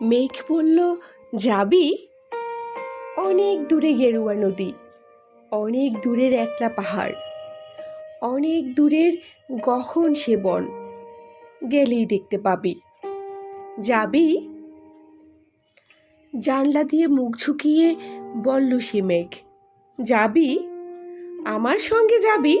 মেঘ বলল, যাবি? অনেক দূরে গেরুয়া নদী, অনেক দূরের একলা পাহাড়, অনেক দূরের গহন সে বন, গেলেই দেখতে পাবি। যাবি? জানলা দিয়ে মুখ ঝুঁকিয়ে বলল সে মেঘ, যাবি? আমার সঙ্গে যাবি?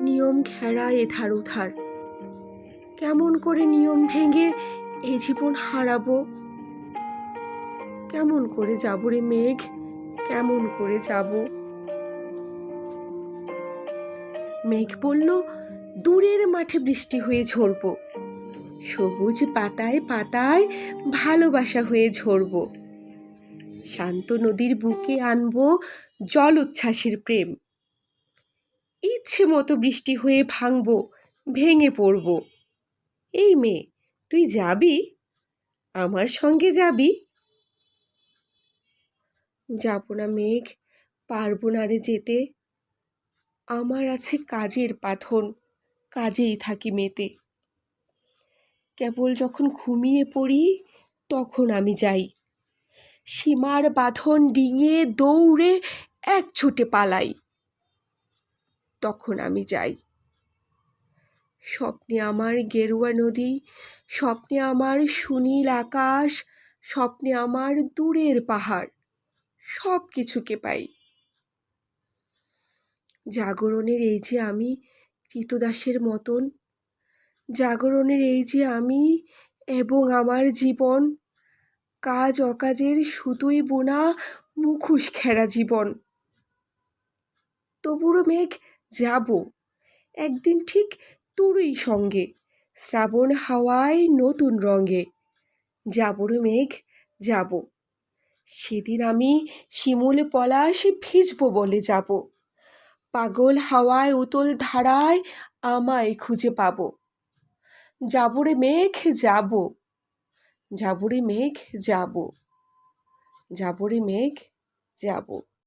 নিয়ম ঘেরা এধার উধার। কেমন করে নিয়ম ভেঙে এ জীবন হারাবো? কেমন করে যাব রে মেঘ? কেমন করে যাব? মেঘ বলল, দূরের মাঠে বৃষ্টি হয়ে ঝরব। সবুজ পাতায় পাতায় ভালোবাসা হয়ে ঝরব। শান্ত নদীর বুকে আনব জল উচ্ছ্বাসের প্রেম। ইচ্ছে মতো বৃষ্টি হয়ে ভাঙব, ভেঙে পড়ব। এই মেয়ে, তুই যাবি? আমার সঙ্গে যাবি? যাব না মেঘ, পারব না রে যেতে। আমার আছে কাজের পাথন কাজেই থাকি মেতে। কেবল যখন ঘুমিয়ে পড়ি, তখন আমি যাই। সীমার বাঁধন ডিঙিয়ে দৌড়ে এক ছুটে পালাই। তখন আমি যাই। স্বপ্নে আমার গেরুয়া নদী, স্বপ্নে আমার সুনীল আকাশ, স্বপ্নে আমার দূরের পাহাড় সব কিছুকে পাই। জাগরণের এই যে আমি কৃতদাসের মতন, জাগরণের এই যে আমি এবং আমার জীবন, কাজ অকাজের সুতোই বোনা মুখোশ খেরা জীবন। তবুরও মেঘ যাব। একদিন ঠিক তোরই সঙ্গে, শ্রাবণ হাওয়ায় নতুন রঙে। যাবরে মেঘ, যাব। সেদিন আমি শিমুল পলাশ ভিজবো বলে যাব। পাগল হাওয়ায় উতল ধারায় আমায় খুঁজে পাবো। যাবরে মেঘ, যাব। যাবরে মেঘ, যাব। যাবরে মেঘ, যাব।